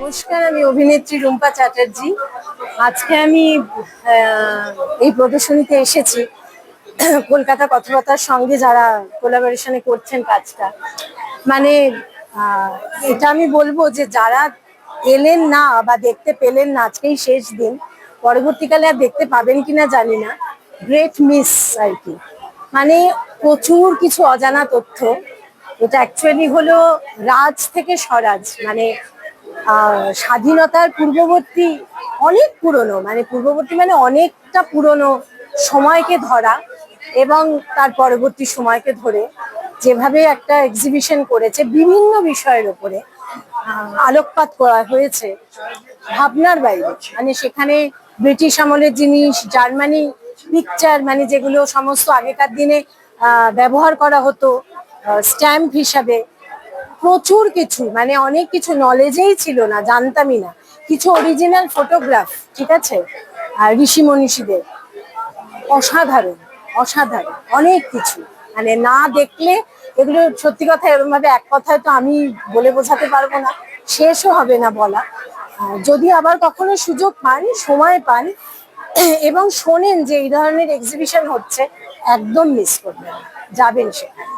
নমস্কার, আমি অভিনেত্রী রুম্পা চ্যাটার্জি। আজকে আমি এই প্রদর্শনীতে এসেছি। কলকাতা কথকতার সঙ্গে যারা কোলাবোরেশনে করছেন কাজটা। মানে এটা আমি বলব যে যারা এলেন না বা দেখতে পেলেন না আজকেই শেষ দিন, পরবর্তীকালে আর দেখতে পাবেন কিনা জানি না। গ্রেট মিস আর কি। মানে প্রচুর কিছু অজানা তথ্য। এটা অ্যাকচুয়ালি হলো রাজ থেকে স্বরাজ। মানে স্বাধীনতার পূর্ববর্তী অনেক পুরনো মানে পূর্ববর্তী মানে অনেকটা পুরনো সময়কে ধরা এবং তার পরবর্তী সময়কে ধরে যেভাবে একটা এক্সিবিশন করেছে বিভিন্ন বিষয়ের আহ, আলোকপাত করা হয়েছে ভাবনার বাইরে। মানে সেখানে ব্রিটিশ আমলের জিনিস জার্মানি পিকচার মানে যেগুলো সমস্ত আগেকার দিনে ব্যবহার করা হতো স্ট্যাম্প হিসাবে প্রচুর কিছু মানে অনেক কিছু নলেজেই ছিল না, জানতামই না। কিছু অরিজিনাল ফটোগ্রাফ ঠিক আছে? আর ঋষি মনীষীদের। অসাধারণ অসাধারণ, অনেক কিছু। মানে না দেখলে এগুলো সত্যি কথা এরকম ভাবে এক কথায় তো আমি বলে বোঝাতে পারব না, শেষও হবে না বলা। যদি আবার কখনো সুযোগ পান, সময় পান, এবং শোনেন যে এই ধরনের এক্সিবিশন হচ্ছে, একদম মিস করবেন যাবেন সেখানে।